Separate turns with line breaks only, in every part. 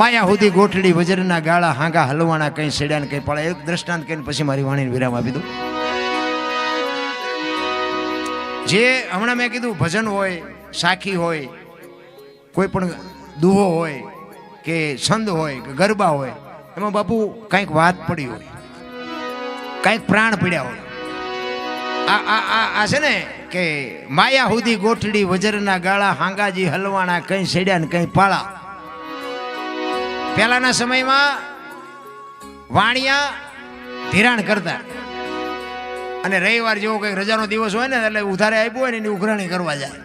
માયા સુધી ગોઠડી, વજરના ગાળા, હાંગા, હલવાના કઈ સેડ્યા ને કઈ પડે એક દ્રષ્ટાંત કહીને પછી મારી વાણીને વિરામ આપી દઉં. જે હમણાં મેં કીધું, ભજન હોય, સાખી હોય, કોઈ પણ દુહો હોય, કે છંદ હોય, કે ગરબા હોય, એમાં બાપુ કંઈક વાત પડી હોય, કંઈક પ્રાણ પીડ્યા હોય. આ આ આ આ છે ને કે માયા સુધી ગોઠડી, વજરના ગાળા, હાંગાજી, હલવાના, કંઈ સેડ્યા ને કંઈ પાળા પહેલાના સમયમાં વાણિયા ધિરાણ કરતા. અને રવિવાર જેવો કંઈક રજાનો દિવસ હોય ને, એટલે ઉધારે આપ્યું હોય ને, એની ઉઘરાણી કરવા જાય.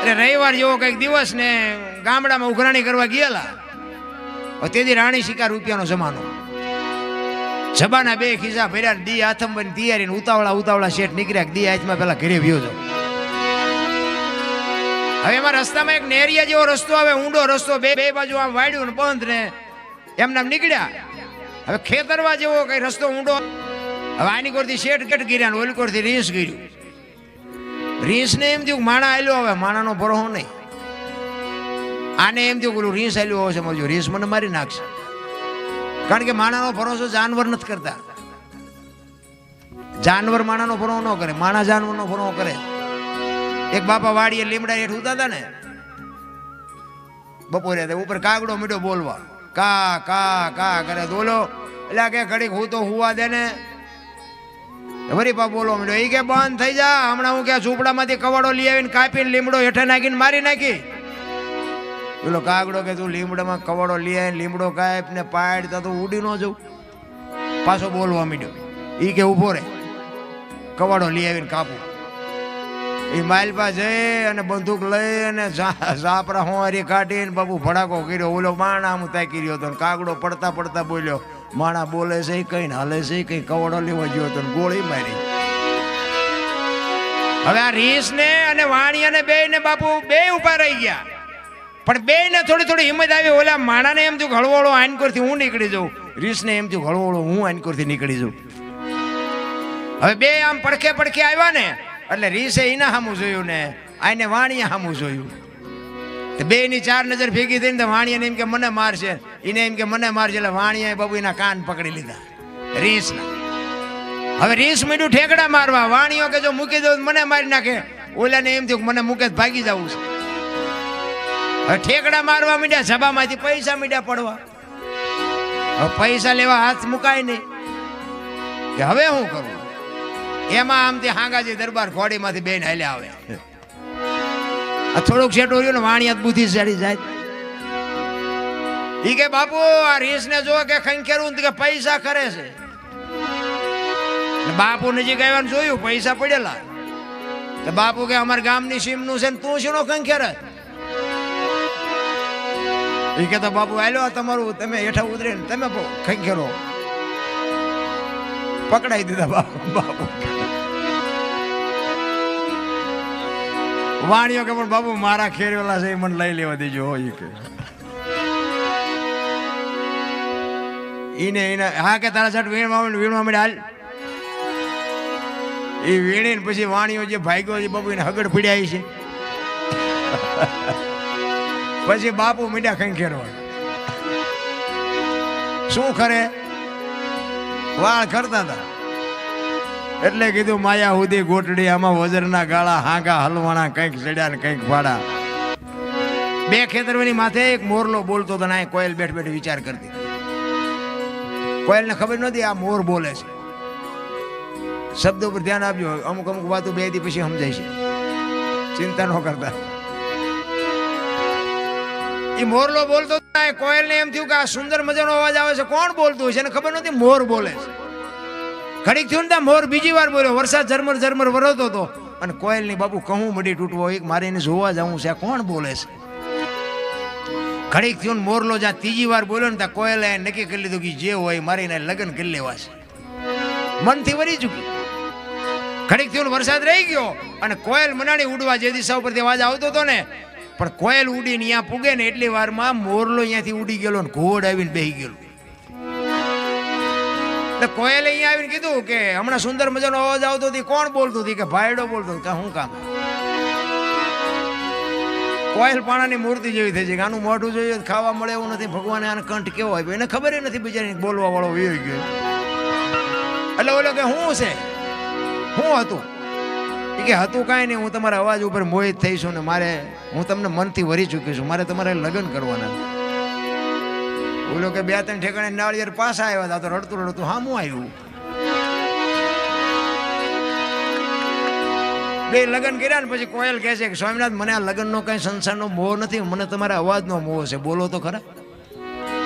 એટલે રવિવાર જેવો કંઈક દિવસ ને ગામડામાં ઉઘરાણી કરવા ગયેલા. તેથી રાણી શિકાર રૂપિયાનો જમાનો. જબાના બે ખિસ્સા ભર્યા દી હાથમ બની તૈયારી ઉતાવળા ઉતાવળા શેઠ નીકળ્યા દી હાથમાં પેલા ઘરે વ્યો જાવ હવે એમાં રસ્તામાં એક નેરિયા જેવો રસ્તો આવે, ઊંડો રસ્તો, બે બે બાજુ આમ વાડ્યું ને બંધ ને એમ આમ નીકળ્યા. હવે ખેતરવા જેવો કઈ રસ્તો ઊંડો હવે આની કોરથી શેઠ કેટ ગીર્યા ઓલી કોરથી રીંસ ગીર્યું. રીંસ ને એમ થયું માણા આલ્યો હવે માણાનો ભરોહો નહીં. આને એમ થયું પેલું રીંસ આલ્યો હશે મજુ રીંસ મને મારી નાખશે. કારણ કે માણાનો ભરોસો જાનવર નથી કરતા. જાનવર માણાનો ભરોહો ન કરે, માણા જાનવરનો ભરોહો કરે. એક બાપા વાડીએ લીમડા હેઠ ઉતા ને, બપોરે તે ઉપર કાગડો મીઠો બોલવા. કા કા કા કરે બોલો. એટલે કે ઘડીક હું તો હુવા દે ને. વરી પા બોલો મીઠો એ કે બંધ થઈ જા. હમણાં હું કે ઝૂંપડામાંથી કવાડો લઈ આવીને કાપીને લીમડો હેઠે નાખીને મારી નાખી. પેલો કાગડો કે તું લીમડામાં કવાડો લઈ આવીને લીમડો કાપ ને પાડતા તો ઉડી ન જવું પાછો બોલવા મીડ્યો એ કે ઊભો રે. કવાડો લઈ આવીને કાપું. એ માલપા જઈ અને બંદૂક લઈ અને સાપરા ઝાપરા હારી કાઢીને બાબુ ભડાકો કર્યો. ઓલો માણા હું તાકી રહ્યો હતો કાગડો પડતા પડતા બોલ્યો, માણા બોલે છે કઈ ને હાલે છે કઈ કવડો લેવા ગયો હતો ગોળી મારી. હવે આ રીસ ને અને વાણિયા બે ને બાપુ બે ઊભા રહી ગયા. પણ બે ને થોડી થોડી હિંમત આવી. ઓલા માણાને એમ થયું હળવોળો આનકોરથી હું નીકળી જાઉં. રીસને એમ થયું હળવોળો હું આનકોરથી નીકળી જાઉં. હવે બે આમ પડખે પડખે આવ્યા ને એટલે રીસે એના સામું જોયું ને આને વાણિયા સામું જોયું. બે ની ચાર નજર ભેગી થઈને તો વાણિયાને એમ કે, મને મારશે. એને એમ કે, મને મારશે. એટલે વાણિયાએ બાબુ એના કાન પકડી લીધા. રીસના. હવે રીસ મીઠું ઠેકડા મારવા. વાણીઓ કે, જો મૂકી દઉં તો મને મારી નાખે. ઓલાને એમ થયું મને મૂકે તો ભાગી જવું છે. હવે ઠેકડા મારવા મીડ્યા સભામાંથી પૈસા મીડ્યા પડવા. હવે પૈસા લેવા હાથ મુકાય નહીં. કે હવે શું કરું? એમાં આમથી હાંગાજી દરબાર ઘોડીમાંથી બેન હાલ્યા આવે. આ થોડુંક શેટો રહ્યું ને વાણિયાત બુદ્ધિ ચડી જાય. ઈ કે બાપુ આ રીસ ને જો કે ખંખેરું કે પૈસા કરે છે. બાપુ નજીક આવ્યા જોયું પૈસા પડેલા. તો બાપુ કે અમારા ગામની સીમનું છે ને તું શીનો ખંખેર ઈ કે તો બાપુ આલ્યો તમારું તમે હેઠા ઉતરે તમે ખંખેરો પકડાઈ દીધા બાપુ. વાણીઓ કે, પણ બાપુ, મારા ખેરવેલા છે, એ મને લઈ લેવા દેજો. કે. ઈને ઈને હા, કે તારા સાટ વીણવા વીણવા માંડ, હાલ. એ વીણીને પછી વાણીઓ જે ભાગ્યો છે, બાપુ, એને હગડ પીડ્યા છે. પછી બાપુ મીડા ખંખેરવા શું કરે વાળ કરતા હતા. એટલે કીધું, માયા હુદી ગોટડી આમાં વજરના ગાળા, હાંગા, હલવાણા, કંઈક ચડ્યા ને કંઈક ભાડા બે ખેતરવાની માથે એક મોરલો બોલતો હતો ને કોયલ બેઠ બેઠ વિચાર કરતી. કોયલને ખબર નહોતી આ મોર બોલે છે. શબ્દો પર ધ્યાન આપજો, અમુક અમુક વાતો બે દી પછી સમજાય છે. ચિંતા ન કરતા. એ મોરલો બોલતો હતો ને, એમ થયું કે આ સુંદર મજાનો અવાજ આવે છે. કોણ બોલતું છે? એને ખબર નથી મોર બોલે છે. ઘડીક થયું ને મોર બીજી વાર બોલ્યો વરસાદ ઝરમર ઝરમર વરતો હતો. અને કોયલની બાપુ કહું મડી તૂટવો એક મારે એને જોવા જવું છે કોણ બોલે છે? ઘડીક થયું ને મોરલો જ્યાં ત્રીજી વાર બોલ્યો ને ત્યાં કોયલે નક્કી કરી લીધું કે જે હોય મારે એને લગ્ન કરી લેવા છે. મનથી વરી ચૂકી ઘડીક થયું વરસાદ રહી ગયો અને કોયલ મનાણી ઉડવા જે દિશા ઉપરથી અવાજ આવતો હતો ને પણ કોયલ ઉડીને અહીંયા પૂગે ને એટલી વારમાં મોરલો અહીંયાથી ઉડી ગયેલો ને ઘોડ આવીને બેહી ગયેલો. એટલે કોયલે અહીંયા આવીને કીધું કે હમણાં સુંદર મજાનો અવાજ આવતો હતી કોણ બોલતું હતી? કે ભાઈડો બોલતો કે હું કામ? કોયલ પાણાની મૂર્તિ જેવી થઈ છે કે આનું મોઢું જોઈએ ખાવા મળે એવું નથી. ભગવાને આને કંઠ કેવો આપ્યો? એને ખબર નથી બિચારીને બોલવા વાળો વયો ગયો. એટલે ઓલો કે શું છે? શું હતું? કે હતું કાંઈ નહીં, હું તમારા અવાજ ઉપર મોહિત થઈશું ને મારે, હું તમને મનથી વરી ચૂકી છું. મારે તમારે લગ્ન કરવાના બોલો કે બે ત્રણ ઠેકાણે નાળિયેર પાછા આવ્યા હતા તો રડતું રડતું હામું આવ્યું. બે લગ્ન કર્યા ને પછી કોયલ કહે છે કે, સ્વામિનાથ, મને આ લગ્નનો કંઈ સંસારનો મોહ નથી, મને તમારા અવાજનો મોહ છે. બોલો તો ખરા.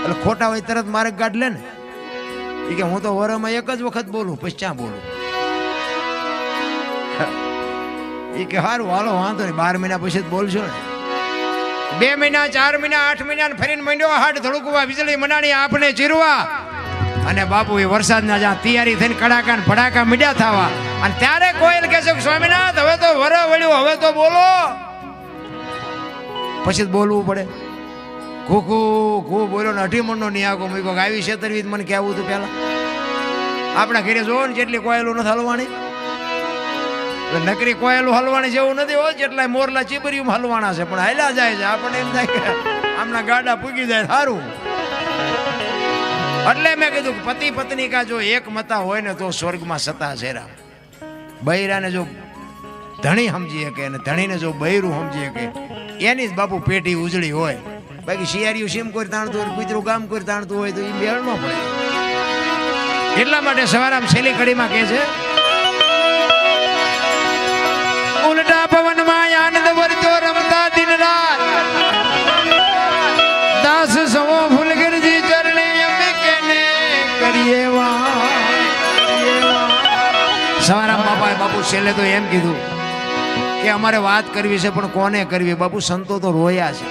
એટલે ખોટા હોય તરત મારે ગાઢ લે ને. કે હું તો વરમાં એક જ વખત બોલું, પછી ક્યાં બોલું? એ કે સારું હાલો, વાંધો નહીં. બાર મહિના પછી જ બોલશો ને. બે મહિના, ચાર મહિના, આઠ મહિના ફરીને મંડ્યો. હાડ ધડકવા, વીજળી મનાણી આપણે ચીરવા. અને બાપુ એ વરસાદના જ્યાં તૈયારી થઈને કડાકા ને ભડાકા મીડ્યા થવા. અને ત્યારે કોયલ કહે છે સ્વામીનાથ, હવે તો વર વળ્યું, હવે તો બોલો. પછી બોલવું પડે. ખોખો ખો બોલ્યો ને અઢી મણનો નિયાકો મૂક્યો. કે આવી છેતરવી મને કહેવું હતું પહેલાં. આપણા ઘેરે જોવો ને જેટલી કોયલો નથી હલવાની. નકરી કોયલું હલવાણી જેવું નથી હોય જેટલા મોરલા ચીબરીયું હલવાના છે, પણ હાલ્યા જાય છે. આપણને એમ થાય કે આમના ગાડા પૂગી જાય સારું એટલે મેં કીધું પતિ પત્ની કા જો એક મતા હોય ને તો સ્વર્ગમાં સતા રામ બૈરાને જો ધણી સમજી શકે અને ધણીને જો બૈરું સમજી શકે, એની જ બાપુ પેટી ઉજળી હોય. બાકી શિયાળીયું સીમ કોઈ તાણતું હોય, કૂતરું ગામ કોઈ તાણતું હોય તો એ બેળ ન પડે. એટલા માટે સવારામાં છેલ્લી કડીમાં કહે છે ઉલટા પવનમાં આનંદ વરતો રમતા દિન રાત દાસ સવો ફુલગીરજી ચરણે અમે કેને કરીએ સવારામ બાપાએ બાપુ છેલ્લે તો એમ કીધું કે અમારે વાત કરવી છે, પણ કોને કરવી? બાપુ સંતો તો રોયા છે.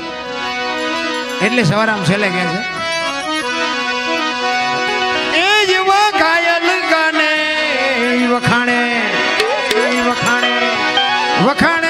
એટલે સવારામ છેલ્લે કહે છે, એ જેવા ઘાયલ ગાને ઈ વખાણે વખાણે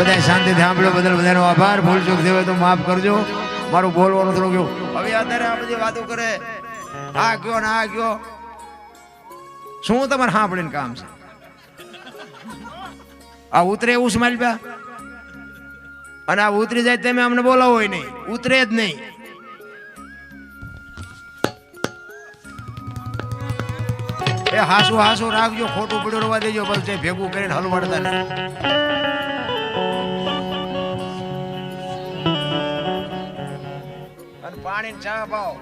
બધાય શાંતિથી સાંભળો બદલ બધાનો આભાર. ભૂલ ચૂક થયો તો માફ કરજો. મારું બોલવાનું થોડું ગયું હવે અત્યારે આ બધી વાતો કરે. આ કયો ને આ કયો શું તમારે સાંભળીને કામ છે? આ ઉતરે એવું સ્માઈલ પ્યા અને આ ઉતરી જાય તમે અમને બોલાવો હોય નહીં. ઉતરે જ નહીં. એ હાસુ હાસુ રાખજો, ખોટું પડ્યું રવા દેજો જે ભેગું કરીને હલવાડતા નહીં પાણી ચા પાવ